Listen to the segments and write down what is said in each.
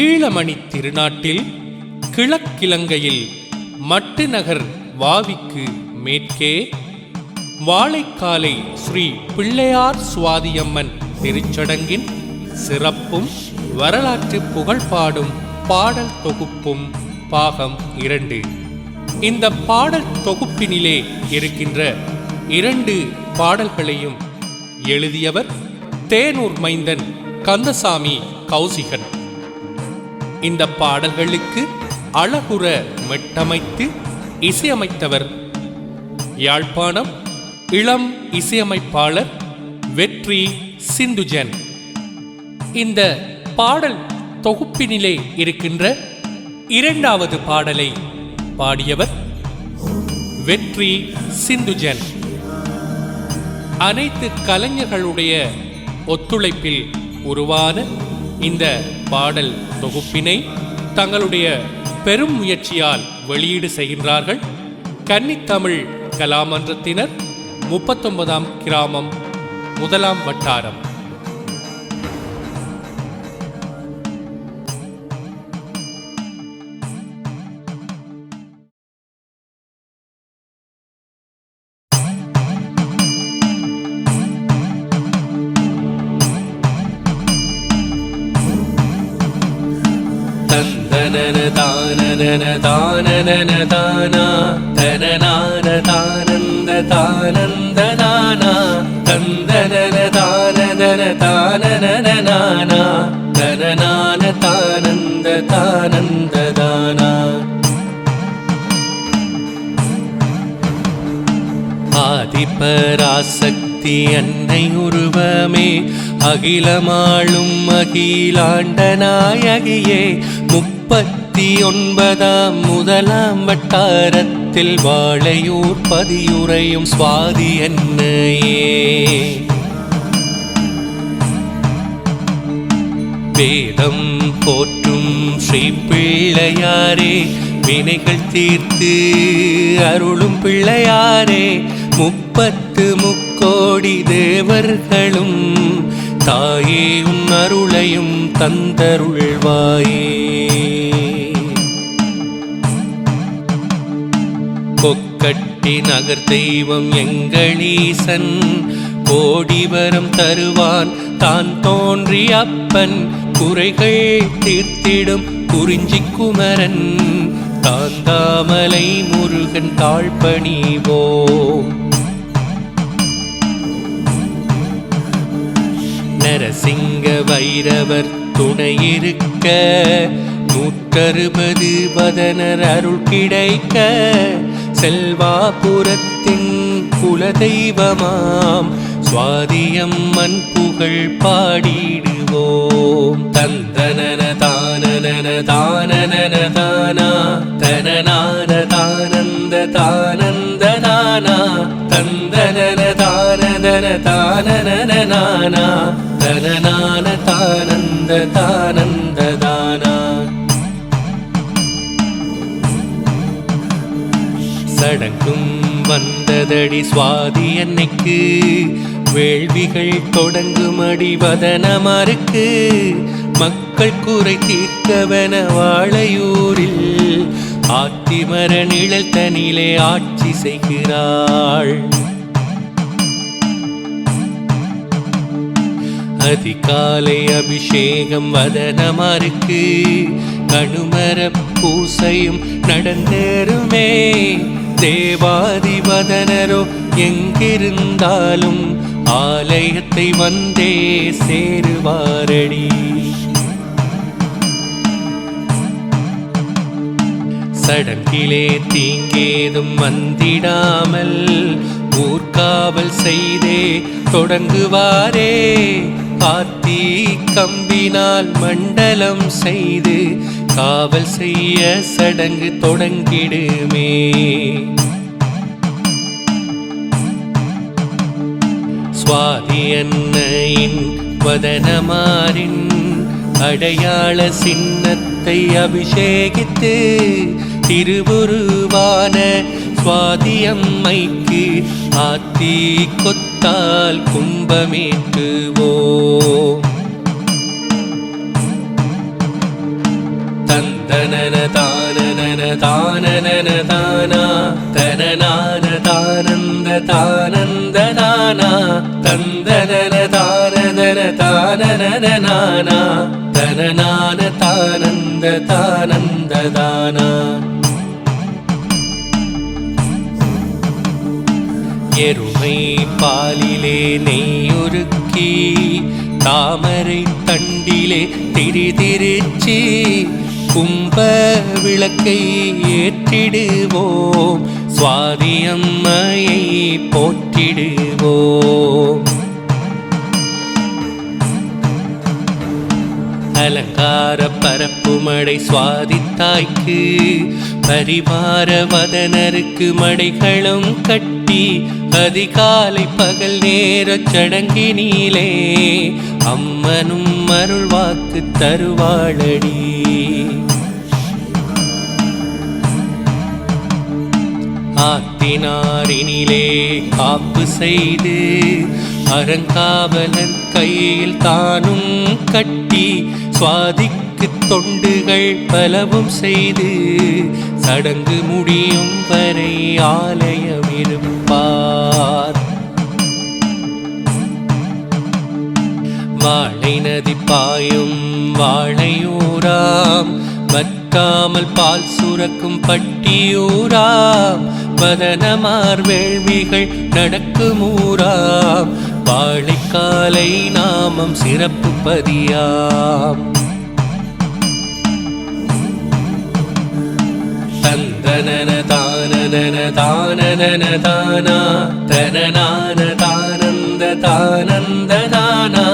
ஈழமணி திருநாட்டில் கிழக்கிழங்கையில் மட்டுநகர் வாவிக்கு மேற்கே வாழைக்காலை ஸ்ரீ பிள்ளையார் சுவாதியம்மன் திருச்சடங்கின் சிறப்பும் வரலாற்று புகழ்பாடும் பாடல் தொகுப்பும் பாகம் இரண்டு. இந்த பாடல் தொகுப்பினிலே இருக்கின்ற இரண்டு பாடல்களையும் எழுதியவர் தேனூர் மைந்தன் கந்தசாமி கௌசிகன். இந்த பாடல்களுக்கு அழகுற மெட்டமைத்து இசையமைத்தவர் யாழ்ப்பாணம் இளம் இசையமைப்பாளர் வெற்றி சிந்துஜன். இந்த பாடல் தொகுப்பினிலே இருக்கின்ற இரண்டாவது பாடலை பாடியவர் வெற்றி சிந்துஜன். அனைத்து கலைஞர்களுடைய ஒத்துழைப்பில் உருவான இந்த பாடல் தொகுப்பினை தங்களுடைய பெரும் முயற்சியால் வெளியீடு செய்கின்றார்கள். கன்னித்தமிழ் கலாமன்றத்தினர் முப்பத்தொன்பதாம் கிராமம் முதலாம் வட்டாரம். தந்தனன தானனன தானனன தானா தனநான தானந்த தானந்த நானா தந்தனன தானனன தானனன நானா தனநான தானந்த தானந்த தானா ஆதிபராசக்தி அன்னை உருவமே அகிலமாளும் அகிலாண்ட நாயகியே முப்பத்தி ஒன்பதாம் முதலாம் வட்டாரத்தில் வாழையூர் பதியுறையும் சுவாதி என்னையே. வேதம் போற்றும் ஸ்ரீ பிள்ளையாரே வினைகள் தீர்த்து அருளும் பிள்ளையாரே முப்பத்து முக்கோடி தேவர்களும் தாயே உன் அருளையும் தந்தருள்வாயே. கட்டி நகர் தெய்வம் எங்களீசன். கோடிவரம் தருவான் தான் தோன்றி அப்பன். குறைகள் தீர்த்திடும் குறிஞ்சி குமரன். தாந்தாமலை முருகன் தாழ்பணிவோ. நரசிங்க வைரவர் துணையிருக்க. நூற்றறுபது பதனர் அருள் கிடைக்க. செல்வாபுரத்தின் குலதெய்வமாம். சுவாதியம்மன் புகழ் பாடிடுவோம். தந்தனன தானனன தானனன தானா தனநான தானந்த தானந்த நானா தந்தனன தானதன தானனன நானா தனநான தானந்த தானந்த சடங்கும் வந்ததடி சுவாதி அன்னைக்கு. வேள்விகள் தொடங்குமடி வதனமருக்கு. மக்கள் குறை தீர்க்கவன வாழையூரில். ஆத்திமர நிழல் தனிலே ஆட்சி செய்கிறாள். அதிகாலை அபிஷேகம் வதனமாருக்கு. கணுமர பூசையும் நடந்தேருமே தேவாதிபதனரோ எங்கிருந்தாலும் ஆலயத்தை வந்தே சேருவாரடி. சடங்கிலே தீங்கேதும் வந்திடாமல் ஊர்காவல் செய்தே தொடங்குவாரே. ஆத்தி கம்பினால் மண்டலம் செய்து காவல் செய்ய சடங்கு தொடங்கிடுமே. சுவாதி அன்னையின் வதனமாரின் அடையாள சின்னத்தை அபிஷேகித்து திருவுருவான சுவாதியம்மைக்கு ஆத்தி கொத்தால் கும்பமேற்றுவோ. தந்தனன தானனன தானனன தானா தனநான தானந்த தானந்த தானா தந்தனன தானதன தானனன நானா தனநான தானந்த தானந்த தானா எருமை பாலிலே நெய்யுருக்கி தாமரை தண்டிலே திரிதிருச்சி கும்ப விளக்கை ஏற்றிடுவோம். சுவாதியம்மையை போற்றிடுவோம். அலங்கார பரப்பு மடை சுவாதித்தாய்க்கு பரிவார வதனருக்கு மடைகளும் கட்டி அதிகாலை பகல் நேர சடங்கினிலே அம்மனும் அருள்வாக்கு தருவாளடி. ஆத்தினாரினிலே காப்பு செய்து அறங்காவலன் கையில் தானும் கட்டி சுவாதிக்கு தொண்டுகள் பலவும் செய்து சடங்கு முடியும் வரை ஆலயம் இருப்பார் வாழை நதி பாயும் வாழையூராம் வற்றாமல் பால் சுரக்கும் பட்டியூராம் பதனமார் வேள்விகள் நடக்குமூராம். வாழைக்காலை நாமம் சிறப்பு பதியாம். தந்தனன தானனன தானனன தானா தனநான தானந்த தானந்த தானா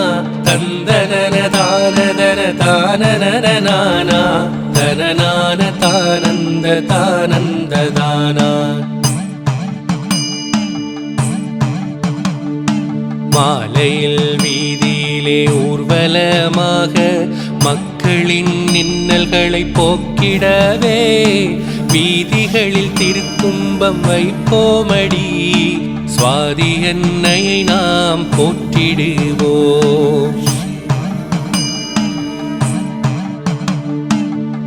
தந்தனன தானதன தானனன நானா தனநான தானந்த தானந்த தானா மாலையில் வீதியிலே ஊர்வலமாக மக்களின் நின்னல்களை போக்கிடவே வீதிகளில் திருக்கும்பம் வைப்போமடி. சுவாதி என்னையை நாம் போற்றிடுவோம்.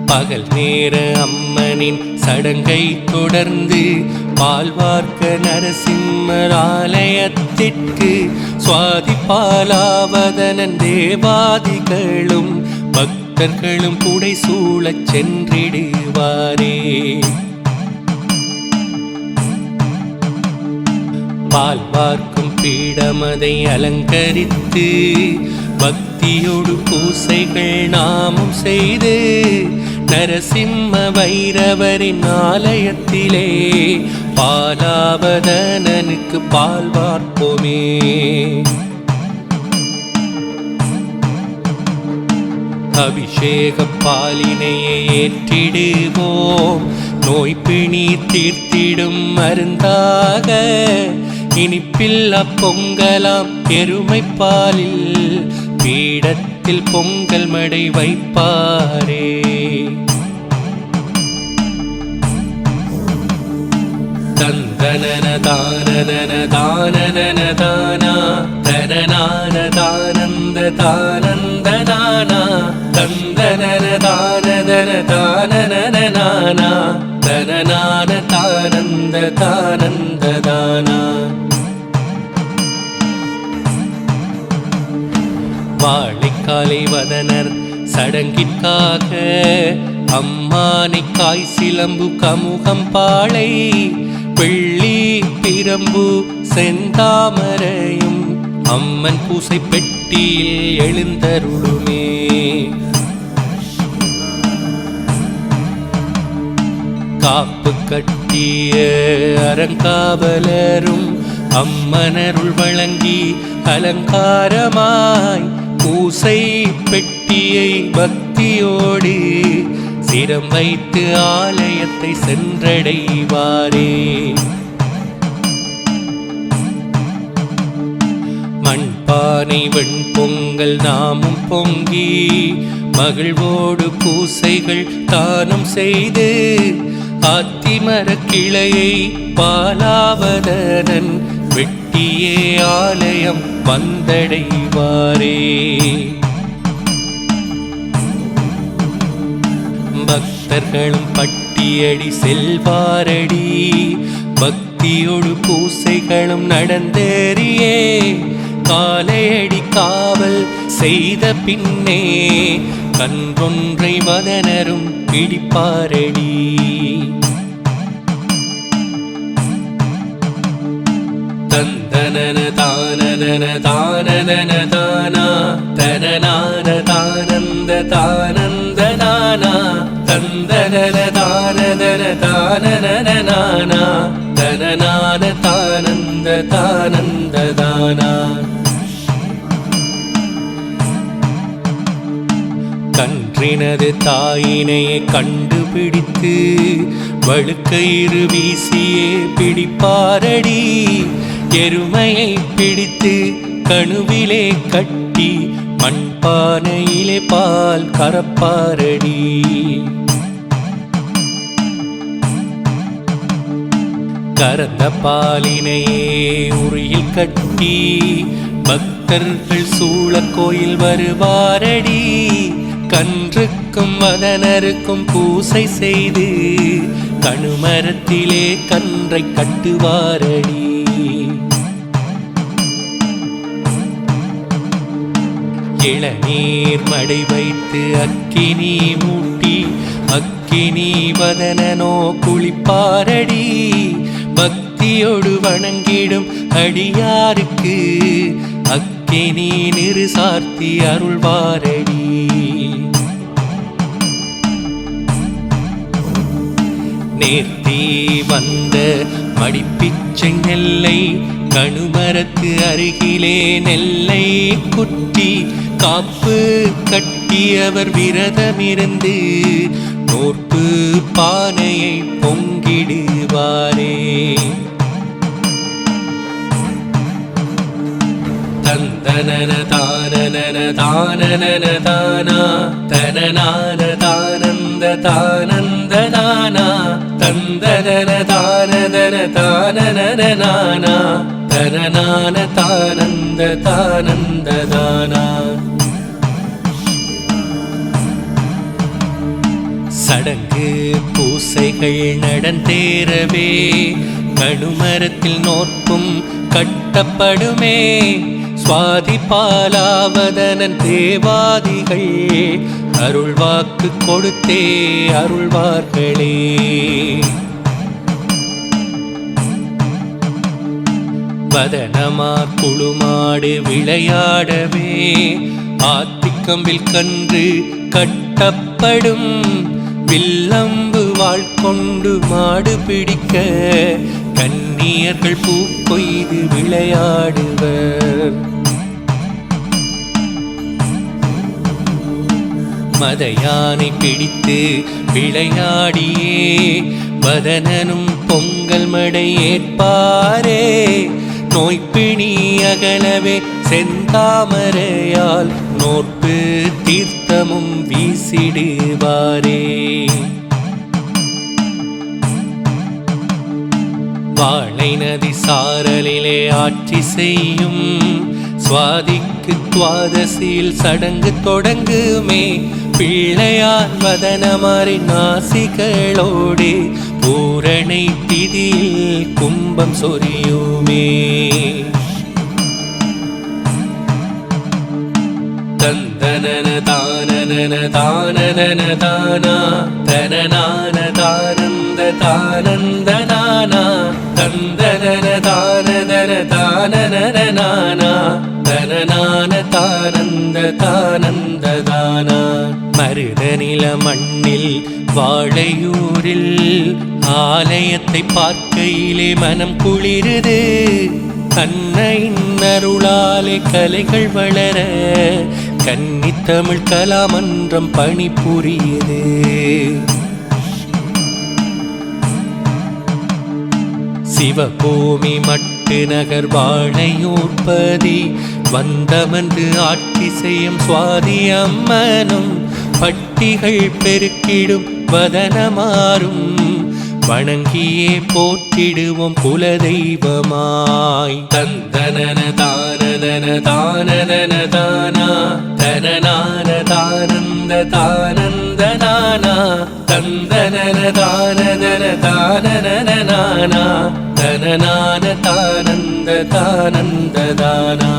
பகல் நேர அம்மனின் சடங்கை தொடர்ந்து பால்வார்க்க நரசிம்மர் ஆலயத்திற்கு சுவாதி பாலாவதனன் தேவாதிகளும் பக்தர்களும் புடை சூழச் சென்றிடுவாரே. பால் பார்க்கும் பீடமதை அலங்கரித்து பக்தியோடு பூசைகள் நாமும் செய்து நரசிம்ம வைரவரின் ஆலயத்திலே பாலாவதனனுக்கு பால் பார்ப்போமே அபிஷேக பாலினையை ஏற்றிடுவோம். நோய் பிணி தீர்த்திடும் மருந்தாக. இனிப்பில்லா பொங்கலாம் எருமை பாலில். பீடத்தில் பொங்கல் மடை வைப்பாரே. தந்தனன தானனன தானனன தானா தனநான தானந்த தானந்த தானா தந்தனன தானதன தானனன நானா தனநான தானந்த தானந்த தானா வாழைக்காலை வதனர் சடங்கிற்காக அம்மானை காய் சிலம்பு கமுகம் பாழை பிரம்பு செந்தாமரையும் அம்மன் பூசை பெட்டியில் எழுந்தருளுமே. காப்பு கட்டிய அறங்காவலரும் அம்மனருள் வழங்கி அலங்காரமாய் பூசை பெட்டியை பக்தியோடு சிரம் வைத்து ஆலயத்தை சென்றடைவாரே. மண்பானை வெண்பொங்கல் நாமும் பொங்கி மகிழ்வோடு பூசைகள் தானம் செய்து ஆத்திமர கிளையை பாலாவதனன் வெட்டியே ஆலயம் வந்தடைவாரே. பக்தர்களும் பட்டியடி செல்வாரடி பக்தியொடு பூசைகளும் நடந்தேறியே. காலையடி காவல் செய்த பின்னே கன்றொன்றை மதனரும் பிடிப்பாரடி. தந்தனன தானன தானன தானா தனநான தானந்த தானந்த நானா தந்தனன தானனன தானன நானா தனநான தானந்த தானந்த தான. கன்றினது தாயினையே கண்டுபிடித்து வழுக்கயிறு வீசியே பிடிப்பாரடி. எருமையை பிடித்து கணுவிலே கட்டி மண்பானையிலே பால் கரப்பாரடி கரந்த பாலினையே உரியில் கட்டி பக்தர்கள் சூழ கோயில் வருவாரடி. கன்றுக்கும் மதனருக்கும் பூசை செய்து கணுமரத்திலே கன்றை கட்டுவாரடி. இளநீர் மடை வைத்து அக்கினி மூட்டி அக்கினி வதனனோ குளிப்பாரடி. பக்தியோடு வணங்கிடும் அடியாருக்கு தேனி நிறு சார்த்தி அருள்வாரடி. நேர்த்தி வந்த மடிப்பிச்சை நெல்லை கணுமரத்து அருகிலே நெல்லை குட்டி காப்பு கட்டியவர் விரதமிருந்து நோர்ப்பு பானையை பொங்கிடுவாரே. தந்தனன தானனன தானனன தானா தனநான தானந்த தானந்த நானா தந்தனன தானதன தானனன நானா தனநான தானந்த தானந்த தானா சடங்கு பூசைகள் நடந்தேறவே கடுமரத்தில் நோக்கும் கட்டப்படுமே பாதிப்பாலாவதனன் பாலாவதனன் தேவாதிகள் அருள்வாக்கு கொடுத்தே அருள்வார்களே. வதனமா குழுமாடு விளையாடவே ஆத்திக்கம்பில் கன்று கட்டப்படும் வில்லம்பு வாழ்கொண்டு மாடு பிடிக்க கன்னியர்கள் பூ கொய்து விளையாடுவர். மத யானை பிடித்து விளையாடியே வதனனும் பொங்கல் மடை ஏற்பாரே நோய்பிணி அகலவே செந்தாமரையால் நோற்பு தீர்த்தமும் வீசிடுவாரே. வாழை நதி சாரலிலே ஆட்சி செய்யும் சுவாதிக்கு துவாதசியில் சடங்கு தொடங்குமே பிள்ளையார் மதனமாரி நாசிகளோடு பூரணை திதியில் கும்பம் சொரியுமே. தந்தனன தானன தானன தானா தனநான தானந்த தானந்த நானா தந்தனன தானதன தானன நானா தனநான தானந்த தானந்த தானா மருதநில மண்ணில் வாழையூரில் ஆலயத்தை பார்க்கையிலே மனம் குளிருது. கண்ணையின் அருளாலே கலைகள் வளர கன்னித்தமிழ் கலாமன்றம் பணிபுரியது சிவபூமி மட்டு நகர் வாழையூர்பதி வந்தமன்று ஆட்சி செய்யும் சுவாதி அம்மனும் பாட்டிகள் பெருக்கிடும் வதனமாறும். வணங்கியே போற்றிடுவோம் குலதெய்வமாய். தந்தனன தானதன தானதன தானா தனநான தானந்த தானந்த நானா தந்தனன தானதன தானதன நானா தனநான தானந்த தானந்த தானா